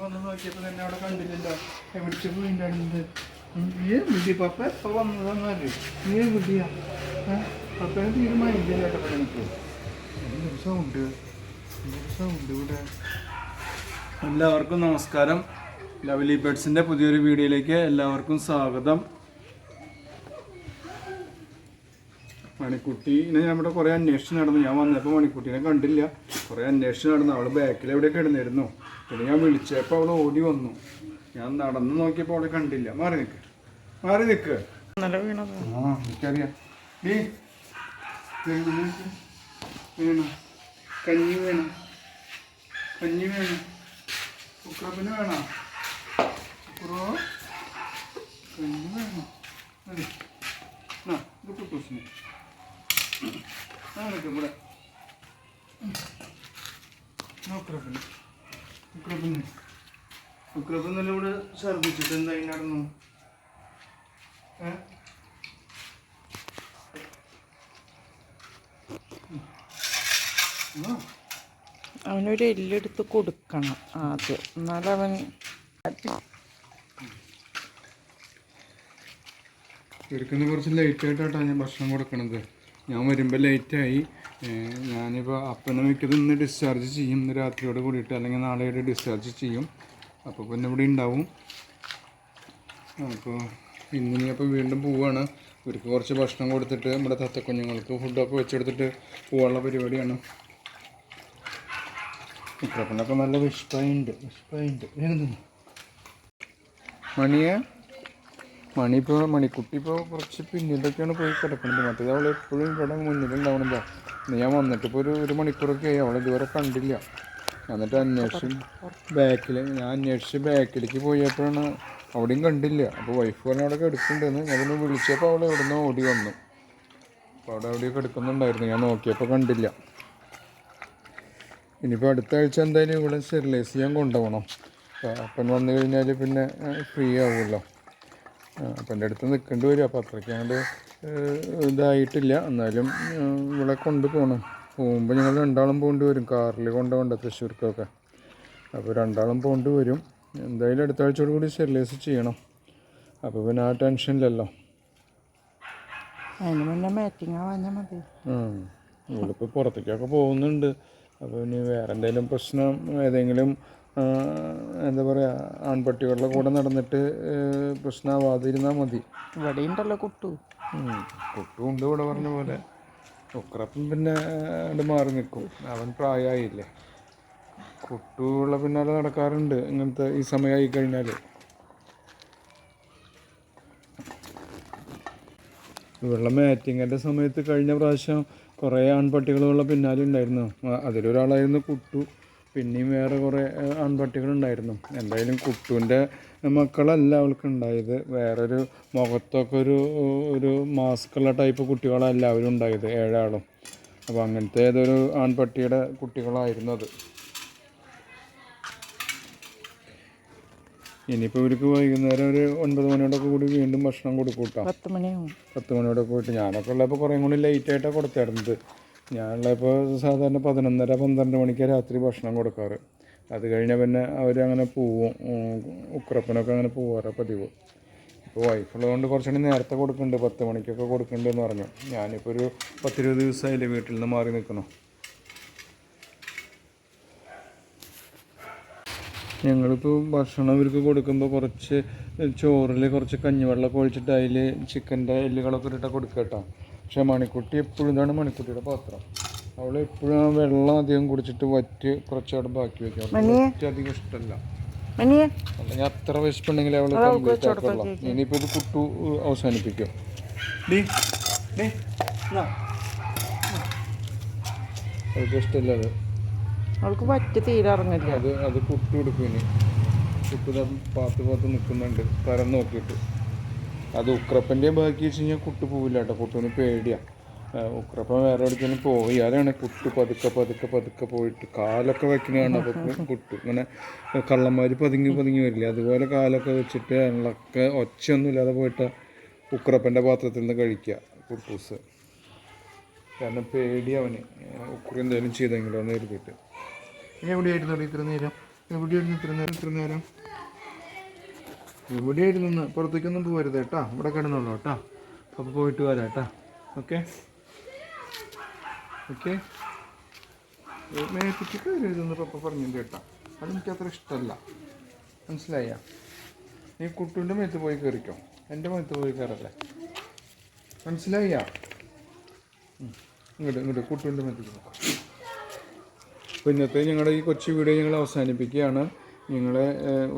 അവിടെ കണ്ടില്ലല്ലോ. എല്ലാവർക്കും നമസ്കാരം. ലവ്ലി ബേഡ്സിന്റെ പുതിയൊരു വീഡിയോയിലേക്ക് എല്ലാവർക്കും സ്വാഗതം. മണിക്കുട്ടീനെ ഇവിടെ കുറേ അന്വേഷിച്ച് നടന്നു. ഞാൻ വന്നപ്പോൾ മണിക്കുട്ടീനെ കണ്ടില്ല. കുറേ അന്വേഷിച്ച് നടന്നു. അവൾ ബാക്കിൽ എവിടെ കിടന്നിരുന്നു? പിന്നെ ഞാൻ വിളിച്ചപ്പോൾ അവൾ ഓടി വന്നു. ഞാൻ നടന്നു നോക്കിയപ്പോൾ അവളെ കണ്ടില്ല. മാറി നിൽക്ക് മാറി നിൽക്ക് ആ എനിക്കറിയാം. നീ വേണം. കഞ്ഞി വേണം. കഞ്ഞി വേണം. കുക്കറപ്പിന് വേണം? കുക്കറോ കഞ്ഞി വേണം. അതെ ആ ഇത് കുട്ടൂസിന് അങ്ങനെയൊക്കെ ഇവിടെ. ഉക്രപ്പിന്. ഉക്രപ്പിന് ഉക്രപ്പ് ഇന്നലെ ഇവിടെ ഛർദ്ദിച്ചിട്ട് എന്തായി നടന്നു? ഏ? ആ അവനൊരു എല്ലെടുത്ത് കൊടുക്കണം ആദ്യം. എന്നാലവൻ എടുക്കുന്ന കുറച്ച് ലേറ്റ് ആയിട്ടാണ് ഞാൻ ഭക്ഷണം കൊടുക്കണത്. ഞാൻ വരുമ്പോൾ ലേറ്റായി ഞാനിപ്പോൾ അപ്പനെ മിക്കത് ഇന്ന് ഡിസ്ചാർജ് ചെയ്യും. ഇന്ന് രാത്രിയോട് കൂടിയിട്ട് അല്ലെങ്കിൽ നാളെയോടെ ഡിസ്ചാർജ് ചെയ്യും. അപ്പോൾ പിന്നെ ഇവിടെ ഉണ്ടാവും. അപ്പോൾ ഇന്നിനി അപ്പോൾ വീണ്ടും പോവുകയാണ് ഇവർക്ക് കുറച്ച് ഭക്ഷണം കൊടുത്തിട്ട് നമ്മുടെ തത്തക്കുഞ്ഞുങ്ങൾക്ക് ഫുഡൊക്കെ വെച്ചെടുത്തിട്ട് പോകാനുള്ള പരിപാടിയാണ്. ഇപ്പം നല്ല വിഷ്പയുണ്ട്. വിഷ്പയുണ്ട്. മണിയേ മണിയെ? മണി മണിക്കുട്ടിപ്പോ കുറച്ച് പിന്നിലൊക്കെയാണ് പോയി കിടക്കുന്നത് മറ്റേത് അവൾ എപ്പോഴും ഇവിടെ മുന്നിലുണ്ടാവണതാ. ഞാൻ വന്നിട്ട് ഇപ്പോൾ ഒരു ഒരു മണിക്കൂറൊക്കെ ആയി. അവൾ ഇതുവരെ കണ്ടില്ല. എന്നിട്ട് അന്വേഷിച്ച് ബാക്കിൽ ഞാൻ അന്വേഷിച്ച് ബാക്കിലേക്ക് പോയപ്പോഴാണ് അവിടെയും കണ്ടില്ല. അപ്പോൾ വൈഫ് പറഞ്ഞ അവിടെ കിടക്കുന്നുണ്ടെന്ന് ഞാനൊന്ന് വിളിച്ചപ്പോൾ അവൾ എവിടെ നിന്ന് ഓടി വന്നു. അപ്പോൾ അവിടെ എവിടെയോ കിടക്കുന്നുണ്ടായിരുന്നു. ഞാൻ നോക്കിയപ്പോൾ കണ്ടില്ല. ഇനിയിപ്പോൾ അടുത്ത ആഴ്ച എന്തായാലും ഇവിടെ സ്റ്റെറിലൈസ് ചെയ്യാൻ കൊണ്ടുപോകണം. അപ്പൻ വന്നു കഴിഞ്ഞാൽ പിന്നെ ഫ്രീ ആവുമല്ലോ. അപ്പം എന്റെ അടുത്ത് നിൽക്കേണ്ടി വരും. അപ്പോൾ അത്രയ്ക്ക് അങ്ങോട്ട് ഇതായിട്ടില്ല. എന്നാലും ഇവിടെ കൊണ്ട് കൊണ്ടുപോകണം പോകുമ്പോൾ ഞങ്ങൾ രണ്ടാളും പോകേണ്ടി വരും. കാറിൽ കൊണ്ടുപോകണ്ട തൃശ്ശൂർക്കൊക്കെ. അപ്പോൾ രണ്ടാളും പോകേണ്ടി വരും. എന്തായാലും അടുത്ത ആഴ്ചയോട് കൂടി സ്റ്റെറിലൈസ് ചെയ്യണം. അപ്പോൾ പിന്നെ ആ ടെൻഷനില്ലല്ലോ അതിന് മുന്നേ മാറ്റിങ് ആവാഞ്ഞാൽ മതി. ഇവിടിപ്പോൾ പുറത്തേക്കൊക്കെ പോകുന്നുണ്ട്. അപ്പോൾ ഇനി വേറെ എന്തെങ്കിലും പ്രശ്നം ഏതെങ്കിലും എന്താ പറയുക ആൺപട്ടികളുടെ കൂടെ നടന്നിട്ട് പ്രശ്നമാവാതിരുന്നാൽ മതി. ഇവിടെ ഉണ്ടല്ലോ കുട്ടു. ഉം. കുട്ടുമുണ്ട് ഇവിടെ പറഞ്ഞ പോലെ. ഉക്രപ്പം പിന്നെ അവിടെ മാറി നിൽക്കും. അവൻ പ്രായമായില്ലേ കുട്ടുള്ള പിന്നാലെ നടക്കാറുണ്ട് ഇങ്ങനത്തെ ഈ സമയമായി കഴിഞ്ഞാൽ വെള്ളം മാറ്റിങ്ങിന്റെ സമയത്ത് കഴിഞ്ഞ പ്രാവശ്യം കുറേ ആൺപട്ടികളുള്ള പിന്നാലെ ഉണ്ടായിരുന്നു. അതിലൊരാളായിരുന്നു കുട്ടു. പിന്നെയും വേറെ കുറേ ആൺപട്ടികളുണ്ടായിരുന്നു. എന്തായാലും കുട്ടുവിന്റെ മക്കളല്ല അവൾക്ക് ഉണ്ടായത് വേറൊരു മുഖത്തൊക്കെ ഒരു ഒരു മാസ്കുള്ള ടൈപ്പ് കുട്ടികളല്ല അവരും ഉണ്ടായത് ഏഴാളും. അപ്പോൾ അങ്ങനത്തെ ഏതൊരു ആൺപട്ടിയുടെ കുട്ടികളായിരുന്നു അത്. ഇനിയിപ്പോൾ ഇവർക്ക് വൈകുന്നേരം ഒരു ഒൻപത് മണിയോടൊക്കെ കൂടി വീണ്ടും ഭക്ഷണം കൊടുക്കൂട്ടോ കേട്ടോ. പത്ത് മണിയാവും. പത്ത് മണിയോടൊക്കെ പോയിട്ട് ഞാനൊക്കെ ഉള്ളപ്പോൾ കുറേ കൂടി ലേറ്റായിട്ടാണ് കൊടുത്തിരുന്നത്. ഞാനുള്ളപ്പോൾ സാധാരണ പതിനൊന്നര പന്ത്രണ്ട് മണിക്ക് രാത്രി ഭക്ഷണം കൊടുക്കാറ്. അത് കഴിഞ്ഞാൽ പിന്നെ അവരങ്ങനെ പോവും. ഉക്രപ്പനൊക്കെ അങ്ങനെ പോവാറ് പതിവ്. ഇപ്പോൾ വൈഫുള്ളതുകൊണ്ട് കുറച്ചുകൂടി നേരത്തെ കൊടുക്കുന്നുണ്ട് പത്ത് മണിക്കൊക്കെ കൊടുക്കുന്നുണ്ട് എന്ന് പറഞ്ഞു. ഞാനിപ്പോൾ ഒരു പത്തിരുപത് ദിവസമായില്ലേ വീട്ടിൽ നിന്ന് മാറി നിൽക്കണം ഞങ്ങളിപ്പോൾ ഭക്ഷണം ഇവർക്ക് കൊടുക്കുമ്പോൾ കുറച്ച് ചോറിൽ കുറച്ച് കഞ്ഞിവെള്ളം ഒഴിച്ചിട്ട് അതിൽ ചിക്കന്റെ എല്ലുകളൊക്കെ ഇട്ടിട്ട് കൊടുക്കുക കേട്ടോ. പക്ഷേ മണിക്കുട്ടി എപ്പോഴും ഇതാണ് മണിക്കുട്ടിയുടെ പാത്രം. അവൾ എപ്പോഴും ആ വെള്ളം അധികം കുടിച്ചിട്ട് വറ്റ് കുറച്ച് അവിടെ ബാക്കി വെക്കും. വറ്റ് അധികം ഇഷ്ടമല്ല അല്ലെങ്കിൽ അത്ര വിശപ്പുണ്ടെങ്കിൽ അവൾ കംപ്ലീറ്റ് ആക്കുള്ളൂ. ഇനിയിപ്പോൾ ഇത് കുട്ടു അവസാനിപ്പിക്കും. അവൾക്ക് ഇഷ്ടമല്ല അത്. അവൾക്ക് പറ്റി തീരെ ഇറങ്ങില്ല അത് അത് കുട്ടി കൊടുക്കും കുട്ടി പാത്ത് പാത്ത് നിൽക്കുന്നുണ്ട് തരം നോക്കിയിട്ട്. അത് ഉക്രപ്പന്റെ ബാക്കി വെച്ച് കഴിഞ്ഞാൽ കുട്ടി പോവില്ല കേട്ടോ. കുട്ടുവിന് പേടിയാ. ഉക്രപ്പൻ വേറെ എവിടേക്കും പോയി. അതാണ് കുട്ടി പതുക്കെ പതുക്കെ പതുക്കെ പോയിട്ട് കാലൊക്കെ വെക്കണതാണ് അപ്പോൾ കുട്ടി ഇങ്ങനെ കള്ളന്മാർ പതുങ്ങി പതുങ്ങി വരില്ല? അതുപോലെ കാലൊക്കെ വെച്ചിട്ട് അതിലൊക്കെ ഒച്ചയൊന്നും ഇല്ലാതെ പോയിട്ട് ഉക്രപ്പന്റെ പാത്രത്തിൽ നിന്ന് കഴിക്കുക കുട്ടൂസ് കാരണം പേടി അവന്. ഉക്ര എന്തെങ്കിലും ചെയ്തെങ്കിലോ എന്ന് കരുതിയിട്ട്. എവിടെയായിരുന്നു ഇത്ര നേരം? എവിടെയായിരുന്നു ഇത്ര നേരം? ഇത്ര നേരം? എവിടെയായിരുന്നു പുറത്തേക്കൊന്നും പോകരുത് കേട്ടാ. ഇവിടെ കിടന്നുള്ളൂ കേട്ടാ. അപ്പോൾ പോയിട്ട് വരാം കേട്ടാ. ഓക്കെ? ഓക്കെ? മേത്തിക്ക് കയറിയതെന്ന് പപ്പ പറഞ്ഞു കേട്ടാ. അതെനിക്ക് അത്ര ഇഷ്ടമല്ല. മനസ്സിലായ? നീ കുട്ടുവിന്റെ മേത്ത് പോയി കയറിക്കോ. എന്റെ മേത്ത് പോയി കയറല്ലേ? മനസ്സിലായ? ഇങ്ങോട്ട് ഇങ്ങോട്ട് കുട്ടുവിന്റെ മേത്തേക്ക് നോക്കാം. അപ്പോൾ ഇന്നത്തെ ഞങ്ങളുടെ ഈ കൊച്ചു വീഡിയോ ഞങ്ങൾ അവസാനിപ്പിക്കുകയാണ്. നിങ്ങളെ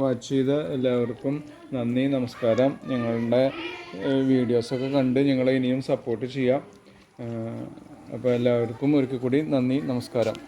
വാച്ച് ചെയ്ത എല്ലാവർക്കും നന്ദി നമസ്കാരം. ഞങ്ങളുടെ വീഡിയോസൊക്കെ കണ്ട് ഞങ്ങളെ ഇനിയും സപ്പോർട്ട് ചെയ്യാം. അപ്പോൾ എല്ലാവർക്കും ഒരിക്കൽ കൂടി നന്ദി നമസ്കാരം.